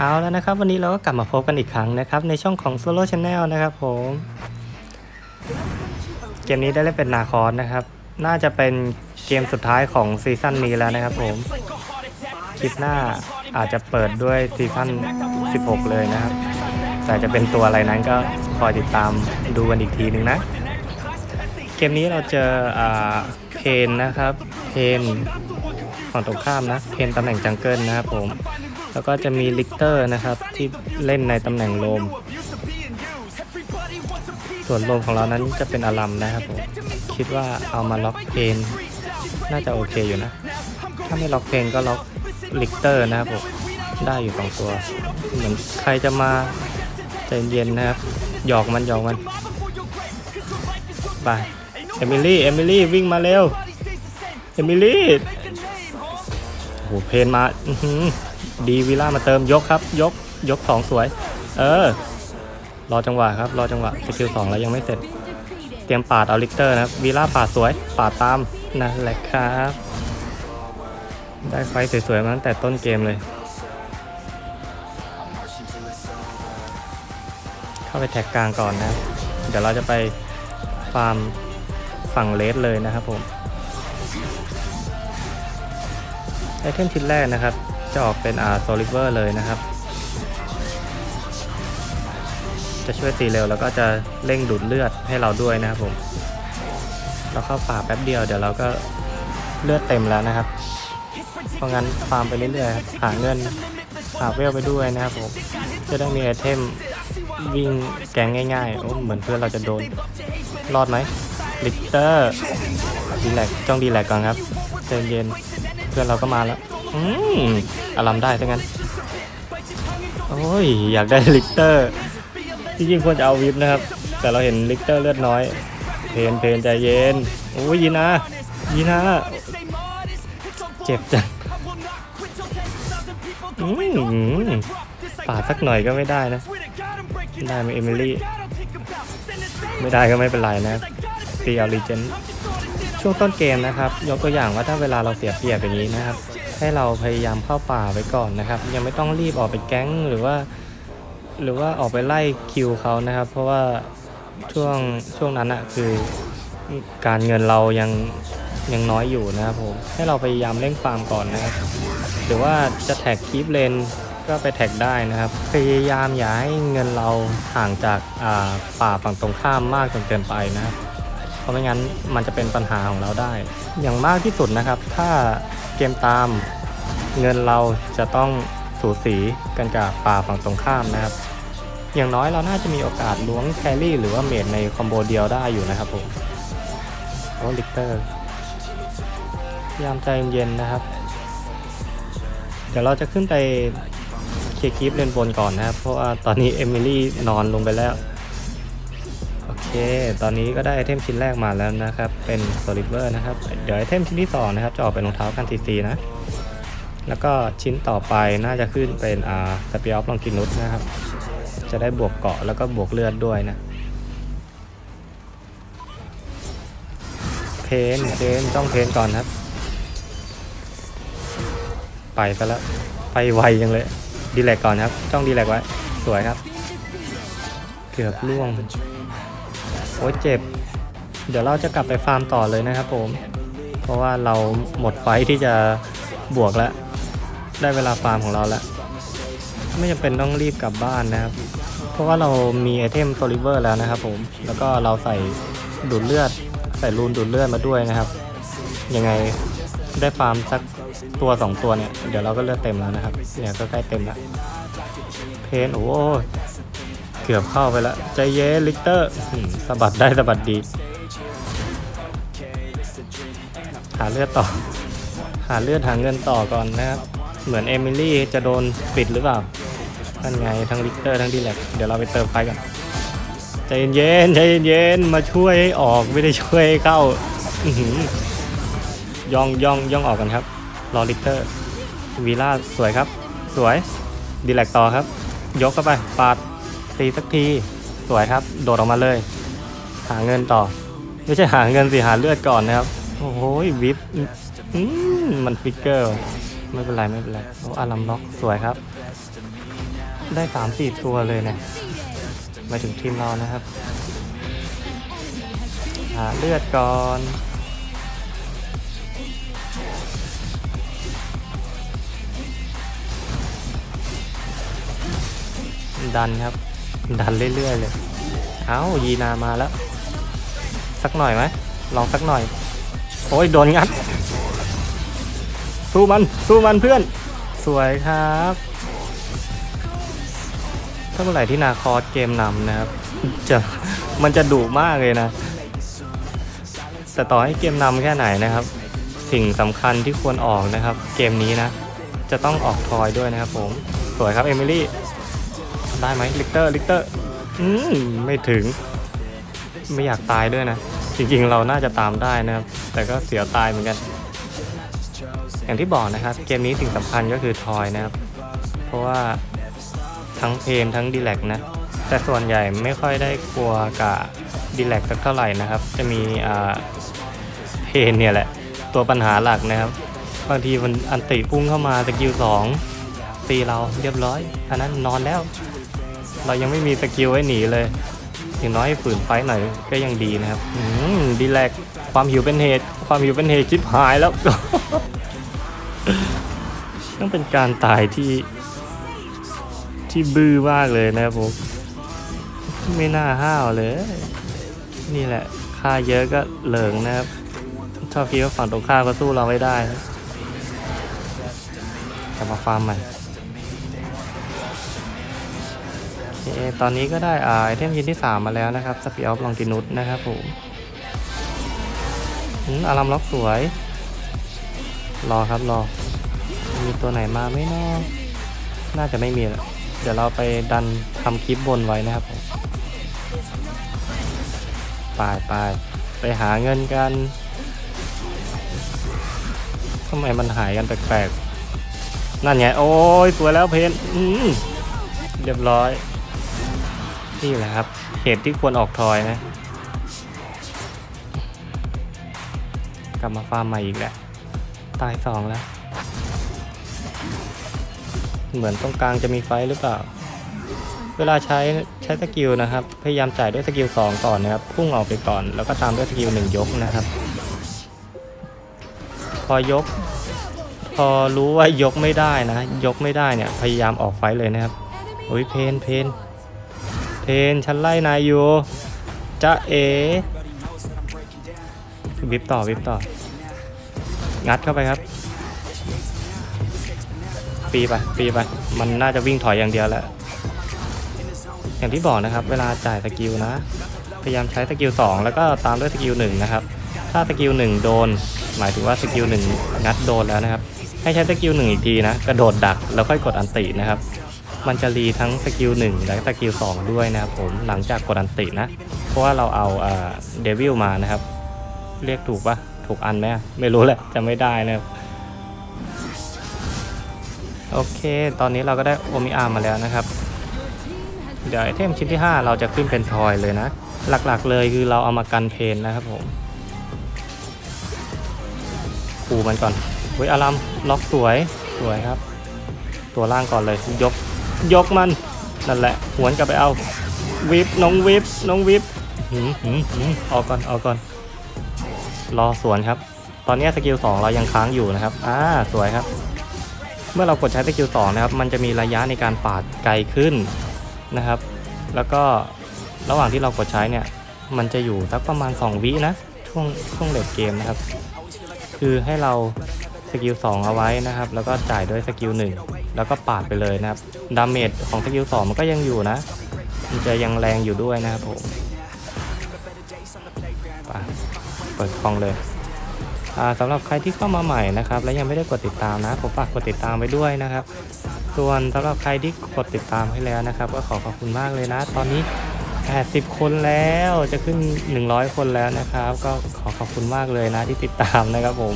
เอาแล้วนะครับ วันนี้เราก็กลับมาพบกันอีกครั้งนะครับ ในช่องของ Solo Channel นะครับผม เกมนี้ได้เล่นเป็นนาคอสนะครับ น่าจะเป็นเกมสุดท้ายของซีซั่นนี้แล้วนะครับผม คลิปหน้าอาจจะเปิดด้วยซีซั่น 16 เลยนะครับ แต่จะเป็นตัวอะไรนั้นก็คอยติดตามดูกันอีกทีหนึ่งนะ เกมนี้เราเจออ่าเพนนะครับ เพนฝั่งตรงข้ามนะ เพนตำแหน่งจังเกิลนะครับผม แล้วก็จะมีลิกเตอร์นะครับที่เล่นในตำแหน่งโลม ส่วนโลมของเรานั้นจะเป็นอารัมนะครับผมคิดว่าเอามาล็อกเพนน่าจะโอเคอยู่นะ ถ้าไม่ล็อกเพนก็ล็อกลิกเตอร์นะครับผมได้อยู่สองตัว เหมือนใครจะมาใจเย็นนะครับ หยอกมันหยอกมันไปเอมิลี่เอมิลี่วิ่งมาเร็วเอมิลี่โอ้โหเพนมา ดีวิล่ามาเติมยกครับ ยกยกสองสวย เออ รอจังหวะครับ รอจังหวะสกิลสองแล้วยังไม่เสร็จ เตรียมปาดเอาลิกเตอร์นะครับวิล่าปาดสวย ปาดตามนั่นแหละครับ ได้ไฟสวยๆมาตั้งแต่ต้นเกมเลย เข้าไปแท็กกลางก่อนนะ เดี๋ยวเราจะไปฟาร์มฝั่งเลสเลยนะครับผมไอเทมชิ้นแรกนะครับ จะออกเป็นอาโซลิเวอร์เลยนะครับ จะช่วยตีเร็วแล้วก็จะเร่งดูดเลือดให้เราด้วยนะครับผม เราเข้าป่าแป๊บเดียวเดี๋ยวเราก็เลือดเต็มแล้วนะครับ เพราะงั้นฟาร์มไปเรื่อยๆหาเงินหาเวลไปด้วยนะครับผม จะได้มีไอเทมวิ่งแกงง่ายๆ โอ้เหมือนเพื่อนเราจะโดน รอดไหมลิกเตอร์ดีแลกจ้องดีแลกก่อนครับใจเย็นเพื่อนเราก็มาแล้ว อืมอารมได้ทั้งนั้น โอ้ย อยากได้ลิกเตอร์ ที่จริงควรจะเอาวิปนะครับ แต่เราเห็นลิกเตอร์เลือดน้อย เพนเพนใจเย็น โอ้ยยีนายีนาเจ็บจังอืมปาสักหน่อยก็ไม่ได้นะ ได้ไหมเอมิลี่ ไม่ได้ก็ไม่เป็นไรนะตีเอาลีเจนช่วงต้นเกมนะครับ ยกตัวอย่างว่าถ้าเวลาเราเสียเปรียบอย่างนี้นะครับ ให้เราพยายามเข้าป่าไว้ก่อนนะครับ ยังไม่ต้องรีบออกไปแก๊งหรือว่า หรือว่าออกไปไล่คิวเขานะครับ เพราะว่าช่วงช่วงนั้นอะคือการเงินเรายังยังน้อยอยู่นะครับผมให้เราพยายามเร่งฟาร์มก่อนนะครับหรือว่าจะแท็กคีปเลนก็ไปแท็กได้นะครับ พยายามอย่าให้เงินเราห่างจากป่าฝั่งตรงข้ามมากจนเกินไปนะครับ ราะไม่งั้นมันจะเป็นปัญหาของเราได้ อย่างมากที่สุดนะครับ ถ้าเกมตามเงินเราจะต้องสูสีกันกับป่าฝั่งตรงข้ามนะครับ อย่างน้อยเราน่าจะมีโอกาสล้วงแครี่หรือว่าเมดในคอมโบเดียวได้อยู่นะครับผมโอ้ลิกเตอร์ยามใจเย็นนะครับ เดี๋ยวเราจะขึ้นไปเคลียร์คลิปเลนบนก่อนนะครับ เพราะว่าตอนนี้เอมิลี่นอนลงไปแล้ว เค ตอนนี้ก็ได้ไอเทมชิ้นแรกมาแล้วนะครับ เป็นโซลิเวอร์นะครับ เดี๋ยวไอเทมชิ้นที่สองนะครับจะออกเป็นรองเท้ากันทีซีนะ แล้วก็ชิ้นต่อไปน่าจะขึ้นเป็นอ่าสเปียร์ออฟลองกินุสนะครับ จะได้บวกเกาะแล้วก็บวกเลือดด้วยนะ เพนเพนต้องเพนก่อนครับ ไปซะแล้ว ไปไวยังเลย ดีแลกก่อนครับ จ้องดีแลกไว้ สวยครับ เกือบล่วง โอ้ยเจ็บ เดี๋ยวเราจะกลับไปฟาร์มต่อเลยนะครับผม เพราะว่าเราหมดไฟที่จะบวกแล้ว ได้เวลาฟาร์มของเราแล้ว ไม่จำเป็นต้องรีบกลับบ้านนะครับถราะว่าเรามีไอเทมโซลิเวอร์แล้วนะครับผม แล้วก็เราใส่ดูดเลือด ใส่รูนดูดเลือดมาด้วยนะครับ ยังไงได้ฟาร์มสักตัวสองตัวเนี่ย เดี๋ยวเราก็เลือดเต็มแล้วนะครับ เนี่ยก็ใกล้เต็มแล้ว เพนโอ้ กือบเข้าไปแล้วใจเย็นลิกเตอร์สะบัดได้สะบัดดี หาเลือดต่อ หาเลือดหาเงินต่อก่อนนะครับเหมือนเอมิลี่จะโดนปิดหรือเปล่านั่นไงทั้งลิกเตอร์ทั้งดีแลกเดี๋ยวเราไปเติมไฟกันใจเย็นใจเย็นมาช่วยให้ออกไม่ได้ช่วยให้เข้าย่องย่องย่องออกกันครับรอลิกเตอร์วีล่าสวยครับ สวยดีแลกต่อครับ ยกเข้าไปปาด ตีสักที สวยครับ โดดออกมาเลย หาเงินต่อ ไม่ใช่หาเงินสิหาเลือดก่อนนะครับ โอ้โหวิปมันฟิกเกอร์ ไม่เป็นไรไม่เป็นไรโอ้อารัมล็อกสวยครับ ได้สามสี่ตัวเลยเนี่ยมาถึงทีมเรานะครับ หาเลือดก่อนดันครับ ดันเรื่อยๆเลย เอ้ายีนามาแล้ว สักหน่อยไหมลองสักหน่อย โอ้ยโดนงัด สู้มันสู้มันเพื่อน สวยครับถ้าเมื่อไหร่ที่นาคอสเกมนำนะครับจะมันจะดุมากเลยนะ แต่ต่อให้เกมนำแค่ไหนนะครับ สิ่งสำคัญที่ควรออกนะครับ เกมนี้นะ จะต้องออกทอยด้วยนะครับผม สวยครับเอมิลี่ ได้ไหมลิกเตอร์ลิกเตอร์อืมไม่ถึง ไม่อยากตายด้วยนะ จริงๆเราน่าจะตามได้นะครับ แต่ก็เสียตายเหมือนกัน อย่างที่บอกนะครับ เกมนี้สิ่งสำคัญก็คือทอยนะครับ เพราะว่าทั้งเพนทั้งดีแลกนะ แต่ส่วนใหญ่ไม่ค่อยได้กลัวกับดีแลกสักเท่าไหร่นะครับ จะมีอ่าเพนเนี่ยแหละ ตัวปัญหาหลักนะครับบางทีมันอันติพุ่งเข้ามาสกิลสองตีเราเรียบร้อยอันนั้นนอนแล้ว เรายังไม่มีสกิลไว้หนีเลย อย่างน้อยฝืนไฟหน่อยก็ยังดีนะครับอืมดีแลกความหิวเป็นเหตุ ความหิวเป็นเหตุชิบหายแล้วต้องเป็นการตายที่ ที่บื้อมากเลยนะครับผมไม่น่าห้าวเลย นี่แหละค่าเยอะก็เหลิงนะครับชอบคิดว่าฝั่งตรงข้ามก็สู้เราไม่ได้นะมาฟาร์มใหม่ ตอนนี้ก็ได้อ่าไอเทมชิ้นที่ 3 มาแล้วนะครับสปีออฟลองตินุสนะครับผมอืมอารามล็อกสวย รอครับรอ มีตัวไหนมาไหมเนาะน่าจะไม่มีแล้วเดี๋ยวเราไปดันทำคลิปบนไว้นะครับผมไปไปไปหาเงินกันทำไมมันหายกันแปลกๆ นั่นไง โอ้ยสวยแล้วเพนเรียบร้อย นี่แหละครับเหตุที่ควรออกทอยนะ กลับมาฟาร์มใหม่อีกแหล้วตายสองแล้ว เหมือนตรงกลางจะมีไฟหรือเปล่า เวลาใช้ใช้สกิลนะครับ พยายามจ่ายด้วยสกิล2ก่อนนะครับ พุ่งออกไปก่อน แล้วก็ตามด้วยสกิล1ยกนะครับ พอยก พอรู้ว่ายกไม่ได้นะ ยกไม่ได้เนี่ย พยายามออกไฟเลยนะครับ โอ้ยเพนเพน เพนฉันไล่นายอยู่จะเอวิบต่อวิบต่อ งัดเข้าไปครับฟรีไปฟรีไป มันน่าจะวิ่งถอยอย่างเดียวแหละ อย่างที่บอกนะครับ เวลาจ่ายสกิลนะ พยายามใช้สกิล2แล้วก็ตามด้วยสกิล1นะครับ ถ้าสกิล1โดน หมายถึงว่าสกิล1งัดโดนแล้วนะครับ ให้ใช้สกิล1อีกทีนะ กระโดดดักแล้วค่อยกดอันตินะครับ มันจะรีทั้งสกิล1และสกิล2ด้วยนะครับผมหลังจากกดอันตินะ เพราะว่าเราเอาเดวิลมานะครับ เรียกถูกปะถูกอันไหมไม่รู้แหละจะไม่ได้นะครับโอเค ตอนนี้เราก็ได้โอมิอาร์มาแล้วนะครับ เดี๋ยวไอเทมชิ้นที่ 5 เราจะขึ้นเป็นทอยเลยนะ หลักๆเลยคือเราเอามากันเพนนะครับผมคูมันก่อนเฮ้ยอารัมล็อกสวย สวยครับ ตัวล่างก่อนเลยยก ยกมัน นั่นแหละ หวนกลับไปเอา วิปน้องวิปน้องวิปหืมหืมหืมออกก่อนออกก่อน รอสวนครับ ตอนนี้สกิล2เรายังค้างอยู่นะครับ อ่า สวยครับ เมื่อเรากดใช้สกิล2นะครับ มันจะมีระยะในการปาดไกลขึ้นนะครับ แล้วก็ระหว่างที่เรากดใช้เนี่ย มันจะอยู่สักประมาณ 2 วินะ ช่วงช่วงเลดเกมนะครับ คือให้เรา สกิล2เอาไว้นะครับ แล้วก็จ่ายด้วยสกิล1แล้วก็ปาดไปเลยนะครับดาเมจของสกิล2มันก็ยังอยู่นะ มันจะยังแรงอยู่ด้วยนะครับผมปเปิดคลองเลยอ่าสำหรับใครที่เข้ามาใหม่นะครับ และยังไม่ได้กดติดตามนะผมฝากกดติดตามไปด้วยนะครับ ส่วนสำหรับใครที่กดติดตามให้แล้วนะครับ ก็ขอขอบคุณมากเลยนะ ตอนนี้ 80 คนแล้วจะขึ้น 100 คนแล้วนะครับ ก็ขอขอบคุณมากเลยนะที่ติดตามนะครับผม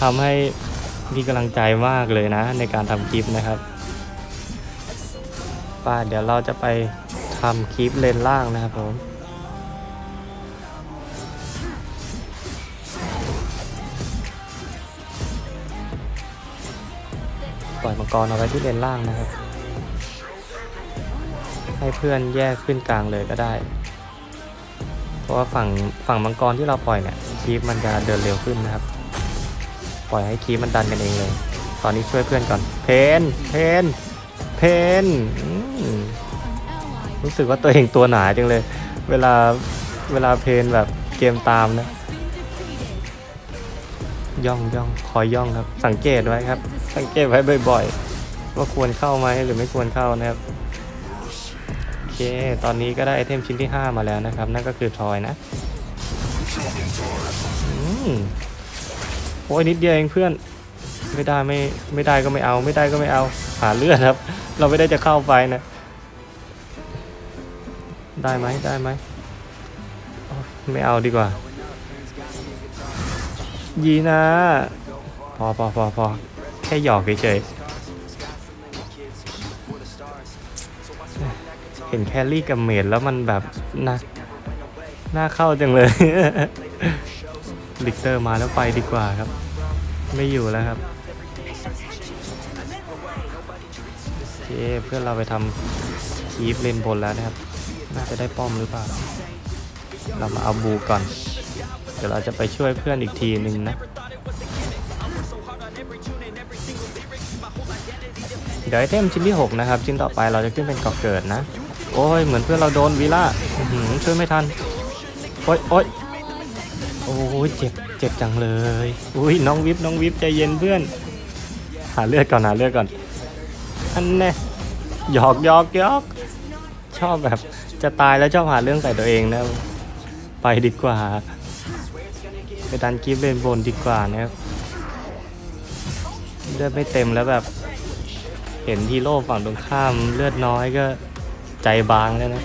ทำให้มีกำลังใจมากเลยนะ ในการทำคลิปนะครับป้าเดี๋ยวเราจะไปทำคลิปเลนล่างนะครับผมปล่อยมังกรเอาไว้ที่เลนล่างนะครับ ให้เพื่อนแยกขึ้นกลางเลยก็ได้ เพราะว่าฝั่งฝั่งมังกรที่เราปล่อยเนี่ยคีปมันจะเดินเร็วขึ้นนะครับ ปล่อยให้คีมันดันกันเองเลย ตอนนี้ช่วยเพื่อนก่อน เพน เพน เพน รู้สึกว่าตัวเองตัวหนาจังเลย เวลาเวลาเพนแบบเกมตามนะ ย่องย่องคอยย่องครับ สังเกตไว้ครับ สังเกตไว้บ่อยๆ ว่าควรเข้าไหมหรือไม่ควรเข้านะครับ โอเค ตอนนี้ก็ได้ไอเทมชิ้นที่ 5 มาแล้วนะครับ นั่นก็คือทอยนะ อืม โอ้ยนิดเดียวเองเพื่อน ไม่ได้ไม่ไม่ได้ก็ไม่เอา ไม่ได้ก็ไม่เอา หาเลือดครับ เราไม่ได้จะเข้าไปนะ ได้ไหมได้ไหมไม่เอาดีกว่า ยีนะ พอพอพอพอแค่หยอกเฉยๆเห็นแคลรี่กับเมดแล้วมันแบบน่าน่าเข้าจังเลย ลิกเตอร์มาแล้วไปดีกว่าครับ ไม่อยู่แล้วครับโอเคเพื่อนเราไปทำคีฟเลนบนแล้วนะครับ น่าจะได้ป้อมหรือเปล่า เรามาเอาบูก่อน เดี๋ยวเราจะไปช่วยเพื่อนอีกทีหนึ่งนะ เดี๋ยวไอเทมชิ้นที่ 6 นะครับ ชิ้นต่อไปเราจะขึ้นเป็นกอเกิดนะ โอ้ย เหมือนเพื่อนเราโดนวีล่าช่วยไม่ทัน โอ้ยโอ้ย โอ้ยเจ็บเจ็บจังเลย อุ้ยน้องวิบน้องวิบใจเย็นเพื่อน หาเลือดก่อนหาเลือดก่อนอันแน่หยอกหยอกหยอกชอบแบบ จะตายแล้วชอบหาเรื่องใส่ตัวเองนะ ไปดีกว่าไปดันกีฟเลนบนดีกว่านะครับเลือดไม่เต็มแล้วแบบ เห็นฮีโร่ฝั่งตรงข้ามเลือดน้อยก็ใจบางแล้วนะ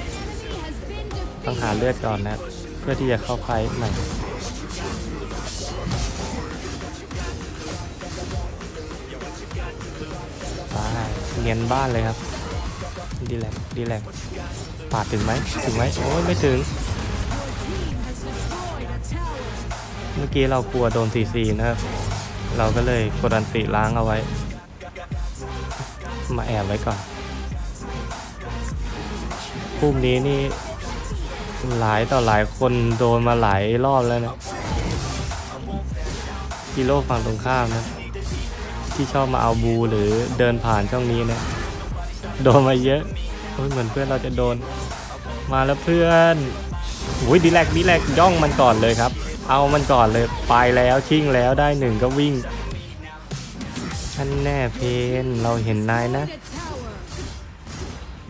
ต้องหาเลือดก่อนนะ เพื่อที่จะเข้าไฟใหม่ไปเนียนบ้านเลยครับ ดีแลกดีแลกปาดถึงไหมถึงไหมโอ้ยไม่ถึง เมื่อกี้เรากลัวโดนซีซีนะครับ เราก็เลยกดอันติล้างเอาไว้ มาแอบไว้ก่อน พุ่มนี้นี่ หลายต่อหลายคนโดนมาหลายรอบแล้วนะฮีโร่ฝั่งตรงข้ามนะ ที่ชอบมาเอาบูหรือเดินผ่านช่องนี้นะ โดนมาเยอะโอ้ยเหมือนเพื่อนเราจะโดน มาแล้วเพื่อนอุ้ยดีแลกดีแลกย่องมันก่อนเลยครับ เอามันก่อนเลยไปแล้วชิ่งแล้วได้หนึ่งก็วิ่งท่านแน่เพนเราเห็นนายนะ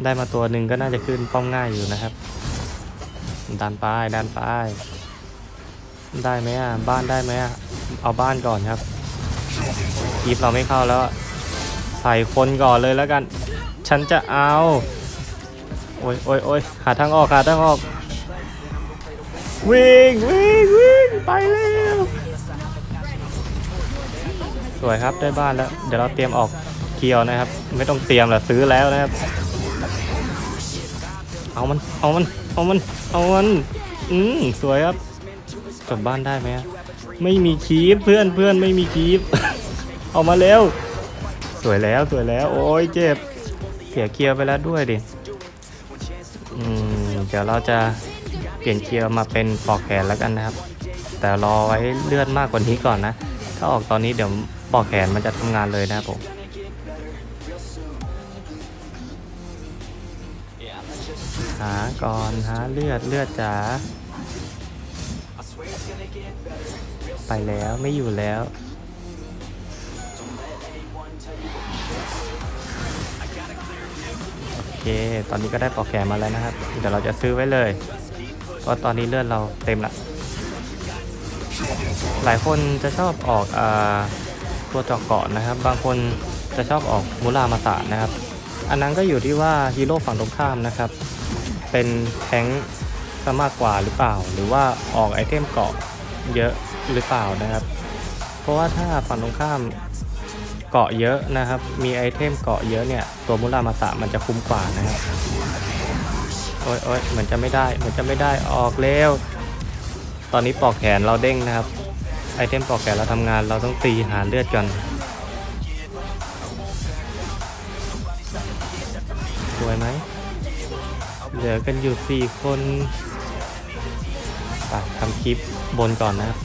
ได้มาตัวหนึ่งก็น่าจะขึ้นป้อมง่ายอยู่นะครับ ดันไปดันไป ได้ไหมอะ บ้านได้ไหมอะ เอาบ้านก่อนครับกีฟเราไม่เข้าแล้ว ใส่คนก่อนเลยแล้วกัน ฉันจะเอา โอ้ยโอ้ยโอ้ยหาทางออกหาทางออก วิ่งวิ่งวิ่งไปเร็วสวยครับได้บ้านแล้ว เดี๋ยวเราเตรียมออกเคียวนะครับ ไม่ต้องเตรียมหรอกซื้อแล้วนะครับ เอามัน เอามัน เอามัน เอามัน อืมสวยครับ กลับบ้านได้ไหมไม่มีคีปเพื่อนเพื่อนไม่มีคีปเอามาเร็ว สวยแล้วสวยแล้ว โอ้ยเจ็บ เสียเคียวไปแล้วด้วยดิ อืมเดี๋ยวเราจะเปลี่ยนเคียวมาเป็นปอกแขนแล้วกันนะครับ แต่รอไว้เลือดมากกว่านี้ก่อนนะ ถ้าออกตอนนี้เดี๋ยวปอกแขนมันจะทำงานเลยนะครับผม หาก่อนหาเลือดเลือดจ๋าไปแล้วไม่อยู่แล้ว โอเค ตอนนี้ก็ได้ปลอกแขนมาแล้วนะครับ เดี๋ยวเราจะซื้อไว้เลย เพราะตอนนี้เลือดเราเต็มละ หลายคนจะชอบออกอตัวจาะเกาะนะครับ บางคนจะชอบออกมูรามาสะนะครับ อันนั้นก็อยู่ที่ว่าฮีโร่ฝั่งตรงข้ามนะครับ เป็นแทงซะมากกว่าหรือเปล่า หรือว่าออกไอเทมเกาะเยอะหรือเปล่านะครับ เพราะว่าถ้าฝั่งตรงข้ามเกาะเยอะนะครับ มีไอเทมเกาะเยอะเนี่ยตัวมุรามาสะมันจะคุ้มกว่านะครับโอ้ยโอ้ยเหมือนจะไม่ได้เหมือนจะไม่ได้ออกเร็วตอนนี้ปอกแขนเราเด้งนะครับ ไอเทมปอกแขนเราทำงานเราต้องตีหาเลือดก่อน เหลือกันอยู่ 4 คนไปทำคลิปบนก่อนนะครับ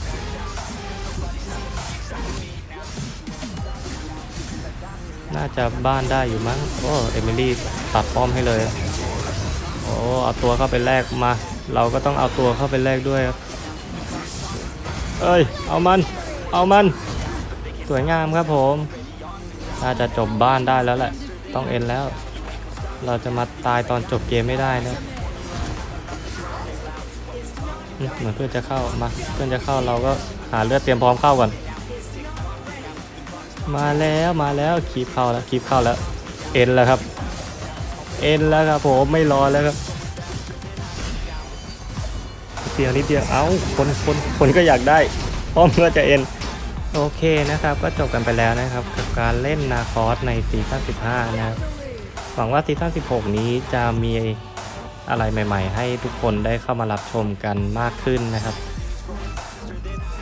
น่าจะบ้านได้อยู่มั้ง โอ้ เอมิลี่ตัดป้อมให้เลย โอ้ เอาตัวเข้าไปแลกมา เราก็ต้องเอาตัวเข้าไปแลกด้วยครับ เอ้ย เอามัน เอามัน สวยงามครับผม น่าจะจบบ้านได้แล้วแหละ ต้องเอ็นแล้ว เราจะมาตายตอนจบเกมไม่ได้นะเหมือนเพื่อนจะเข้ามาเพื่อนจะเข้าเราก็หาเลือดเตรียมพร้อมเข้าก่อน มาแล้วมาแล้วคีบเข้าแล้วคีบเข้าแล้ว เอ็นแล้วครับ เอ็นแล้วครับผมไม่รอแล้วครับเดียวนิดเดียวเอ้าคนคนคนก็อยากได้ป้อมก็จะเอ็นโอเคนะครับ ก็จบกันไปแล้วนะครับ กับการเล่นนาคอสในซีซั่น15นะครับ หวังว่าซีซั่น16 นี้จะมีอะไรใหม่ ๆ ให้ทุกคนได้เข้ามารับชมกันมากขึ้นนะครับ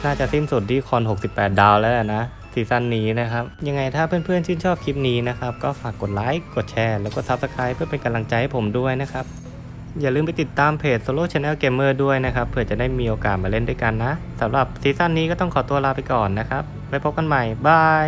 น่าจะสิ้นสุดที่คอน 68 ดาวแล้วนะซีซั่นนี้นะครับ ยังไงถ้าเพื่อนๆ ชื่นชอบคลิปนี้นะครับ ก็ฝากกดไลค์ กดแชร์ แล้วก็ Subscribe เพื่อเป็นกำลังใจให้ผมด้วยนะครับ อย่าลืมไปติดตามเพจ Solo Channel Gamer ด้วยนะครับเผื่อจะได้มีโอกาสมาเล่นด้วยกันนะสำหรับซีซั่นนี้ก็ต้องขอตัวลาไปก่อนนะครับไว้พบกันใหม่บาย